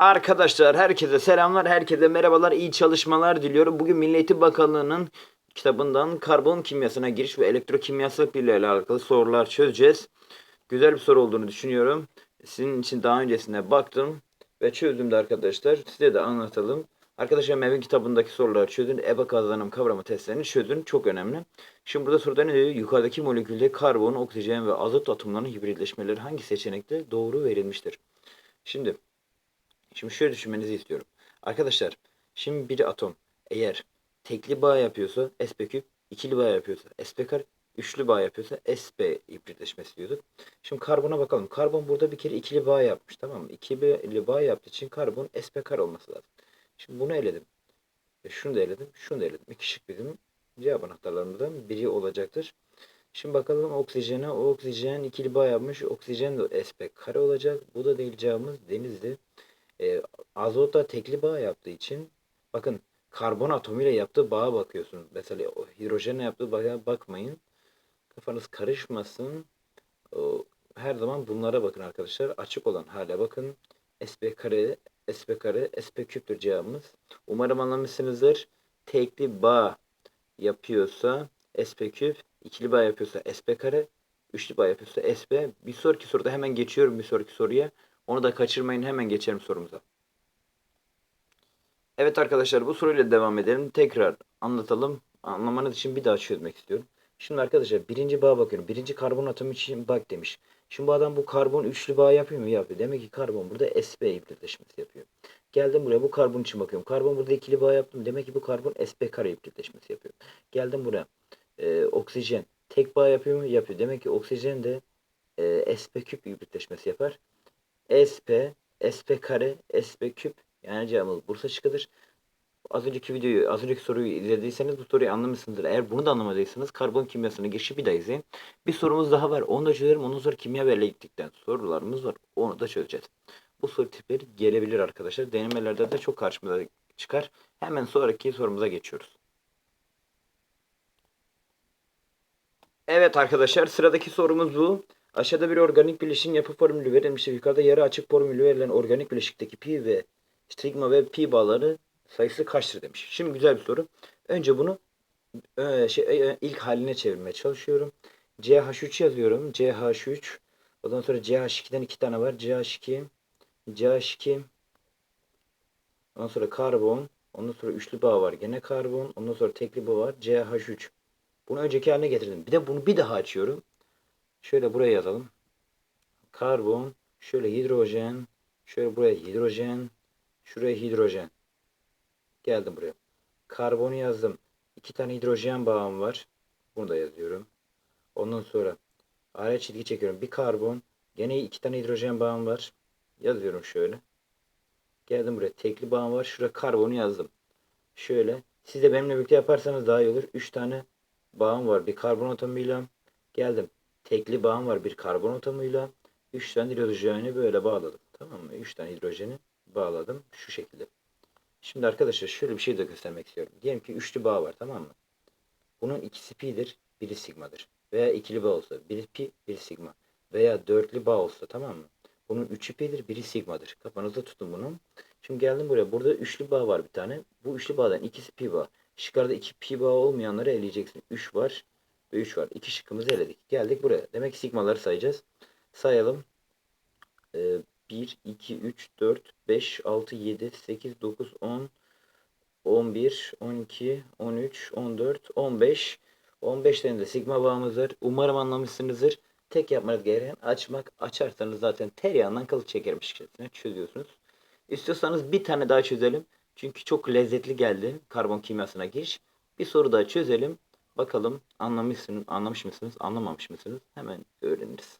Arkadaşlar herkese selamlar, herkese merhabalar, iyi çalışmalar diliyorum. Bugün Milli Eğitim Bakanlığı'nın kitabından karbon kimyasına giriş ve elektrokimyasal ile alakalı sorular çözeceğiz. Güzel bir soru olduğunu düşünüyorum. Sizin için daha öncesine baktım ve çözdüm de arkadaşlar. Size de anlatalım. Arkadaşlar MEV'in kitabındaki soruları çözün. EBA kazanım kavramı testlerini çözün. Çok önemli. Şimdi burada soruda ne diyor? Yukarıdaki molekülde karbon, oksijen ve azot atomlarının hibritleşmeleri hangi seçenekte doğru verilmiştir? Şimdi Şimdi şöyle düşünmenizi istiyorum. Arkadaşlar şimdi bir atom eğer tekli bağ yapıyorsa sp küp, ikili bağ yapıyorsa sp kare, üçlü bağ yapıyorsa sp hibritleşmesi diyorduk. Şimdi karbona bakalım. Karbon burada bir kere ikili bağ yapmış tamam mı? İkili bağ yaptığı için karbon sp kare olması lazım. Şimdi bunu eledim. E şunu da eledim. Şunu da eledim. İki şık bizim cevap anahtarlarımızdan biri olacaktır. Şimdi bakalım oksijene. O oksijen ikili bağ yapmış. Oksijen de sp kare olacak. Bu da değil cevabımız denizdi. E, azota tekli bağ yaptığı için bakın karbon atomuyla yaptığı bağa bakıyorsunuz. Mesela hidrojenle yaptığı bağa bakmayın. Kafanız karışmasın. O, her zaman bunlara bakın arkadaşlar. Açık olan hale bakın. sp kare, sp kare, sp küptür cevabımız. Umarım anlamışsınızdır. Tekli bağ yapıyorsa sp küp, ikili bağ yapıyorsa sp kare, üçlü bağ yapıyorsa sp. Bir sonraki soruda hemen geçiyorum bir sonraki soruya. Onu da kaçırmayın. Hemen geçelim sorumuza. Evet arkadaşlar bu soruyla devam edelim. Tekrar anlatalım. Anlamanız için bir daha çözmek istiyorum. Şimdi arkadaşlar birinci bağa bakıyorum. Birinci karbon atomu için bak demiş. Şimdi bu adam bu karbon üçlü bağ yapıyor mu? Yapıyor. Demek ki karbon burada sp hibritleşmesi yapıyor. Geldim buraya bu karbon için bakıyorum. Karbon burada ikili bağ yaptım. Demek ki bu karbon sp kare hibritleşmesi yapıyor. Geldim buraya. Ee, oksijen tek bağ yapıyor mu? Yapıyor. Demek ki oksijen de e, sp küp hibritleşmesi yapar. SP, SP kare, SP küp yani cevabımız Bursa şıkkıdır. Az önceki videoyu, az önceki soruyu izlediyseniz bu soruyu anlamışsınızdır. Eğer bunu da anlamadıysanız karbon kimyasına girişi bir daha izleyin. Bir sorumuz daha var. Onu da çözerim. Ondan sonra kimya ve elektrikten sorularımız var. Onu da çözeceğiz. Bu soru tipleri gelebilir arkadaşlar. Denemelerde de çok karşımıza çıkar. Hemen sonraki sorumuza geçiyoruz. Evet arkadaşlar sıradaki sorumuz bu. Aşağıda bir organik bileşiğin yapı formülü verilmiştir. Yukarıda yarı açık formülü verilen organik bileşikteki pi ve stigma ve pi bağları sayısı kaçtır demiş. Şimdi güzel bir soru. Önce bunu e, şey, e, ilk haline çevirmeye çalışıyorum. CH3 yazıyorum. CH3. Ondan sonra CH2'den iki tane var. CH2 CH2 Ondan sonra karbon. Ondan sonra üçlü bağ var. Gene karbon. Ondan sonra tekli bağ var. CH3. Bunu önceki haline getirdim. Bir de bunu bir daha açıyorum. Şöyle buraya yazalım. Karbon, şöyle hidrojen, şöyle buraya hidrojen, şuraya hidrojen. Geldim buraya. Karbonu yazdım. İki tane hidrojen bağım var. Bunu da yazıyorum. Ondan sonra araya çizgi çekiyorum. Bir karbon, gene iki tane hidrojen bağım var. Yazıyorum şöyle. Geldim buraya. Tekli bağım var. Şuraya karbonu yazdım. Şöyle. Siz de benimle birlikte yaparsanız daha iyi olur. Üç tane bağım var. Bir karbon atomuyla geldim tekli bağım var bir karbon atomuyla. 3 tane hidrojeni böyle bağladım. Tamam mı? 3 tane hidrojeni bağladım. Şu şekilde. Şimdi arkadaşlar şöyle bir şey de göstermek istiyorum. Diyelim ki üçlü bağ var tamam mı? Bunun ikisi pi'dir, biri sigmadır. Veya ikili bağ olsa biri pi, biri sigma. Veya dörtlü bağ olsa tamam mı? Bunun üçü pi'dir, biri sigmadır. Kafanızda tutun bunu. Şimdi geldim buraya. Burada üçlü bağ var bir tane. Bu üçlü bağdan ikisi pi bağ. Şıklarda iki pi bağ olmayanları eleyeceksin. 3 var ve 3 var. İki şıkkımızı eledik. Geldik buraya. Demek ki sigmaları sayacağız. Sayalım. Ee, 1, 2, 3, 4, 5, 6, 7, 8, 9, 10, 11, 12, 13, 14, 15. 15 tane de sigma bağımız var. Umarım anlamışsınızdır. Tek yapmanız gereken açmak. Açarsanız zaten tereyağından kılıç çekermiş şeklinde çözüyorsunuz. İstiyorsanız bir tane daha çözelim. Çünkü çok lezzetli geldi karbon kimyasına giriş. Bir soru daha çözelim. Bakalım anlamışsınız, anlamış mısınız, anlamamış mısınız? Hemen öğreniriz.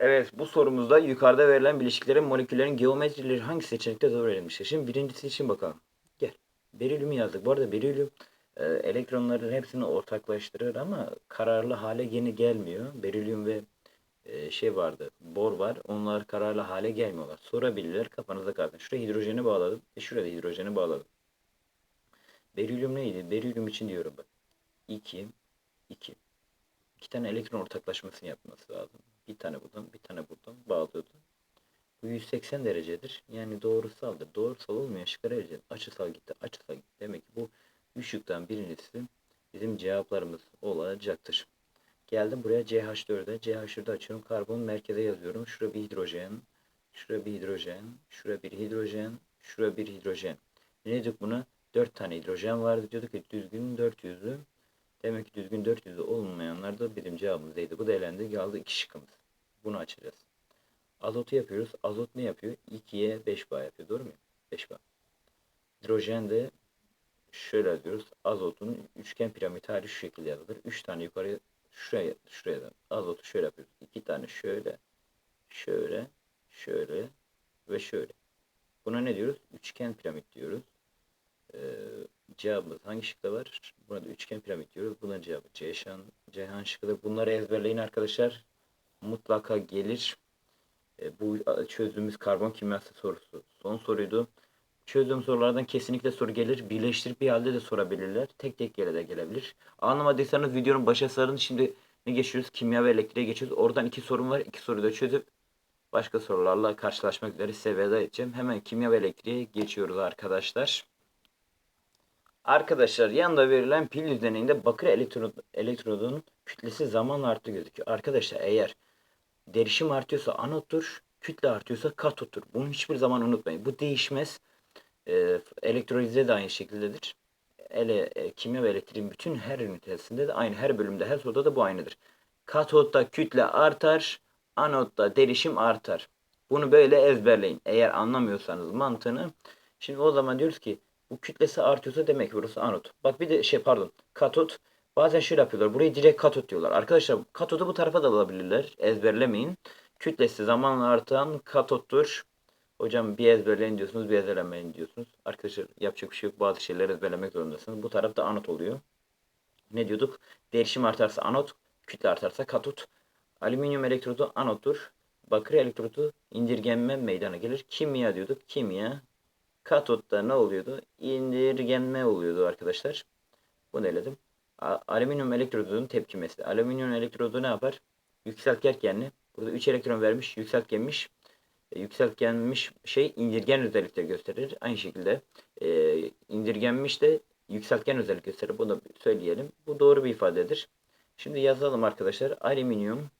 Evet bu sorumuzda yukarıda verilen bileşiklerin moleküllerin geometrileri hangi seçenekte doğru verilmiştir? Şimdi birincisi için bakalım. Gel. Berilyum yazdık. Bu arada berilyum e, elektronların hepsini ortaklaştırır ama kararlı hale yeni gelmiyor. Berilyum ve e, şey vardı. Bor var. Onlar kararlı hale gelmiyorlar. Sorabilirler. Kafanıza kalsın. Şuraya hidrojeni bağladım. E şurada hidrojeni bağladım. Berilyum neydi? Berilyum için diyorum bak. 2 2 İki tane elektron ortaklaşmasını yapması lazım. Bir tane buradan, bir tane buradan bağlıyordu. Bu 180 derecedir. Yani doğrusaldır. Doğrusal olmayan şıklara vereceğiz. Açısal gitti, açısal gitti. Demek ki bu üç şıktan birincisi bizim cevaplarımız olacaktır. Geldim buraya CH4'e. CH4'ü açıyorum. Karbon merkeze yazıyorum. Şura bir hidrojen. Şura bir hidrojen. Şura bir hidrojen. Şura bir hidrojen. Ne dedik buna? 4 tane hidrojen vardı. Diyorduk ki düzgün 400'lü. Demek ki düzgün 400'lü olmayanlar da bizim cevabımız. Bu da elendi. Kaldı iki şıkkımız. Bunu açacağız. Azotu yapıyoruz. Azot ne yapıyor? 2'ye 5 bağ yapıyor. Doğru mu? 5 bağ. Hidrojen de şöyle yazıyoruz. Azotun üçgen piramit hali şu şekilde yazılır. 3 tane yukarı şuraya şuraya da azotu şöyle yapıyoruz. 2 tane şöyle şöyle şöyle ve şöyle. Buna ne diyoruz? Üçgen piramit diyoruz. Ee, cevabımız hangi şıkta var? Buna da üçgen piramit diyoruz. Bunun cevabı Ceyhan, Ceyhan şıkkıdır. Bunları ezberleyin arkadaşlar. Mutlaka gelir. Ee, bu çözdüğümüz karbon kimyası sorusu son soruydu. Çözdüğüm sorulardan kesinlikle soru gelir. Birleştirip bir halde de sorabilirler. Tek tek yere de gelebilir. Anlamadıysanız videonun başa sarın. Şimdi ne geçiyoruz? Kimya ve elektriğe geçiyoruz. Oradan iki sorum var. İki soruyu da çözüp başka sorularla karşılaşmak üzere size veda edeceğim. Hemen kimya ve elektriğe geçiyoruz arkadaşlar. Arkadaşlar yanında verilen pil düzeninde bakır elektrod, elektrodun kütlesi zamanla arttı gözüküyor. Arkadaşlar eğer derişim artıyorsa anottur, kütle artıyorsa katottur. Bunu hiçbir zaman unutmayın. Bu değişmez. Ee, elektrolize de aynı şekildedir. Ele, e, kimya ve elektriğin bütün her ünitesinde de aynı. Her bölümde, her soruda da bu aynıdır. Katotta kütle artar, anotta derişim artar. Bunu böyle ezberleyin. Eğer anlamıyorsanız mantığını. Şimdi o zaman diyoruz ki bu kütlesi artıyorsa demek burası anot. Bak bir de şey pardon katot. Bazen şöyle yapıyorlar. Burayı direkt katot diyorlar. Arkadaşlar katotu bu tarafa da alabilirler. Ezberlemeyin. Kütlesi zamanla artan katottur. Hocam bir ezberleyin diyorsunuz, bir ezberlemeyin diyorsunuz. Arkadaşlar yapacak bir şey yok. Bazı şeyleri ezberlemek zorundasınız. Bu tarafta anot oluyor. Ne diyorduk? Derişim artarsa anot, kütle artarsa katot. Alüminyum elektrodu anottur. Bakır elektrodu indirgenme meydana gelir. Kimya diyorduk. Kimya. Katotta ne oluyordu? İndirgenme oluyordu arkadaşlar. Bunu eledim. Alüminyum elektrodunun tepkimesi. Alüminyum elektrodu ne yapar? Yükseltgenli. Burada 3 elektron vermiş, yükseltgenmiş. Yükseltgenmiş şey indirgen özellikleri gösterir. Aynı şekilde e, indirgenmiş de yükseltgen özellik gösterir. Bunu söyleyelim. Bu doğru bir ifadedir. Şimdi yazalım arkadaşlar. Alüminyum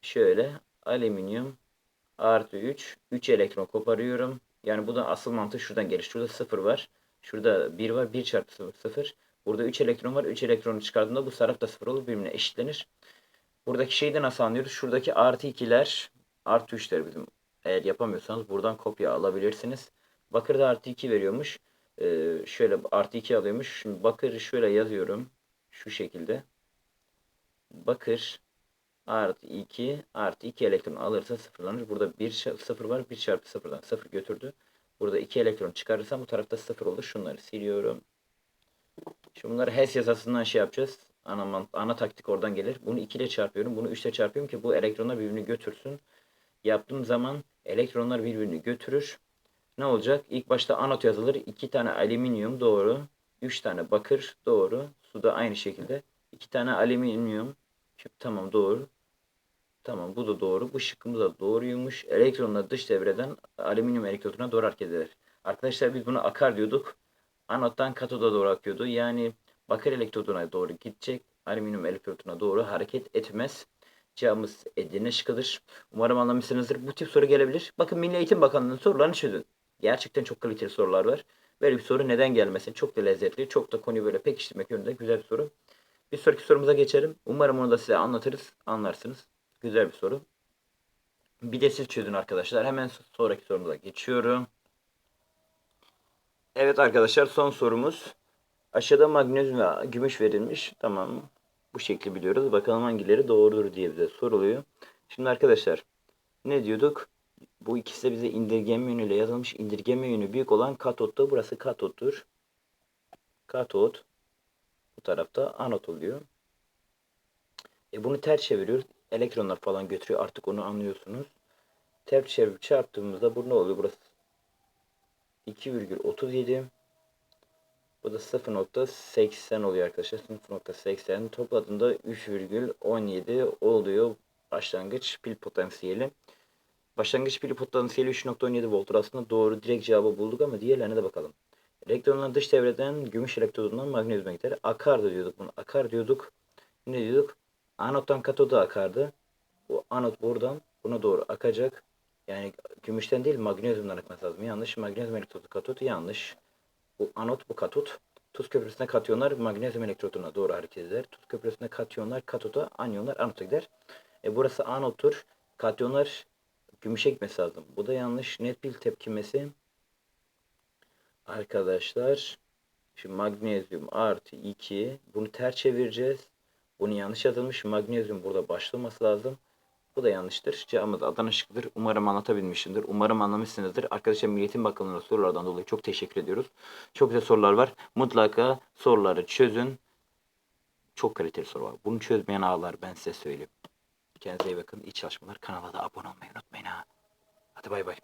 şöyle alüminyum artı 3 3 elektron koparıyorum. Yani bu da asıl mantık şuradan gelir. Şurada 0 var. Şurada 1 var. 1 çarpı 0 0. Burada 3 elektron var. 3 elektronu çıkardığımda bu taraf da 0 olur. Birbirine eşitlenir. Buradaki şeyi de nasıl anlıyoruz? Şuradaki artı 2'ler artı 3'ler bizim. Eğer yapamıyorsanız buradan kopya alabilirsiniz. Bakır'da artı 2 veriyormuş. Ee, şöyle artı 2 alıyormuş. Şimdi Bakır'ı şöyle yazıyorum. Şu şekilde. Bakır artı 2 artı 2 elektron alırsa sıfırlanır. Burada 1 sıfır var. 1 çarpı sıfırdan 0 götürdü. Burada 2 elektron çıkarırsam bu tarafta 0 olur. Şunları siliyorum. Şimdi bunları HES yasasından şey yapacağız. Ana, ana taktik oradan gelir. Bunu 2 ile çarpıyorum. Bunu 3 ile çarpıyorum ki bu elektronlar birbirini götürsün. Yaptığım zaman elektronlar birbirini götürür. Ne olacak? İlk başta anot yazılır. 2 tane alüminyum doğru. 3 tane bakır doğru. Suda aynı şekilde. 2 tane alüminyum küp tamam doğru. Tamam bu da doğru. Bu şıkkımız da doğruymuş. Elektronlar dış devreden alüminyum elektroduna doğru hareket eder. Arkadaşlar biz bunu akar diyorduk. Anottan katoda doğru akıyordu. Yani bakır elektroduna doğru gidecek. Alüminyum elektroduna doğru hareket etmez. Cevabımız Edirne şıkkıdır. Umarım anlamışsınızdır. Bu tip soru gelebilir. Bakın Milli Eğitim Bakanlığı'nın sorularını çözün. Gerçekten çok kaliteli sorular var. Böyle bir soru neden gelmesin? Çok da lezzetli. Çok da konuyu böyle pekiştirmek yönünde güzel bir soru. Bir sonraki sorumuza geçelim. Umarım onu da size anlatırız. Anlarsınız. Güzel bir soru. Bir de siz çözün arkadaşlar. Hemen sonraki sorumuza geçiyorum. Evet arkadaşlar son sorumuz. Aşağıda magnezyum ve gümüş verilmiş. Tamam. Bu şekli biliyoruz. Bakalım hangileri doğrudur diye bize soruluyor. Şimdi arkadaşlar ne diyorduk? Bu ikisi de bize indirgenme yönüyle yazılmış. İndirgenme yönü büyük olan katottu. Burası katottur. Katot. Bu tarafta anot oluyor. E bunu ters çeviriyoruz. Elektronlar falan götürüyor. Artık onu anlıyorsunuz. Ters çevirip çarptığımızda bu ne oluyor? Burası 2,37 bu da 0.80 oluyor arkadaşlar. 0.80 topladığında 3,17 oluyor. Başlangıç pil potansiyeli. Başlangıç pili potansiyeli 3.17 volttur. Aslında doğru direkt cevabı bulduk ama diğerlerine de bakalım. Elektronlar dış çevreden gümüş elektrodundan magnezyuma gider. Akardı diyorduk bunu. Akar diyorduk. Ne diyorduk? Anottan katoda akardı. Bu anot buradan buna doğru akacak. Yani gümüşten değil magnezyumdan akması lazım. Yanlış. Magnezyum elektrodu katot yanlış. Bu anot bu katot. Tuz köprüsüne katyonlar magnezyum elektroduna doğru hareket eder. Tuz köprüsüne katyonlar katoda, anyonlar anota gider. E burası anottur. Katyonlar gümüşe gitmesi lazım. Bu da yanlış. Net pil tepkimesi. Arkadaşlar şimdi magnezyum artı 2 bunu ters çevireceğiz. Bunu yanlış yazılmış. Magnezyum burada başlaması lazım. Bu da yanlıştır. Cevabımız Adana şıkkıdır. Umarım anlatabilmişimdir. Umarım anlamışsınızdır. Arkadaşlar Milliyetin Bakanlığı'na sorulardan dolayı çok teşekkür ediyoruz. Çok güzel sorular var. Mutlaka soruları çözün. Çok kaliteli soru var. Bunu çözmeyen ağlar ben size söyleyeyim. Kendinize iyi bakın. İyi çalışmalar. Kanala da abone olmayı unutmayın ha. Hadi bay bay.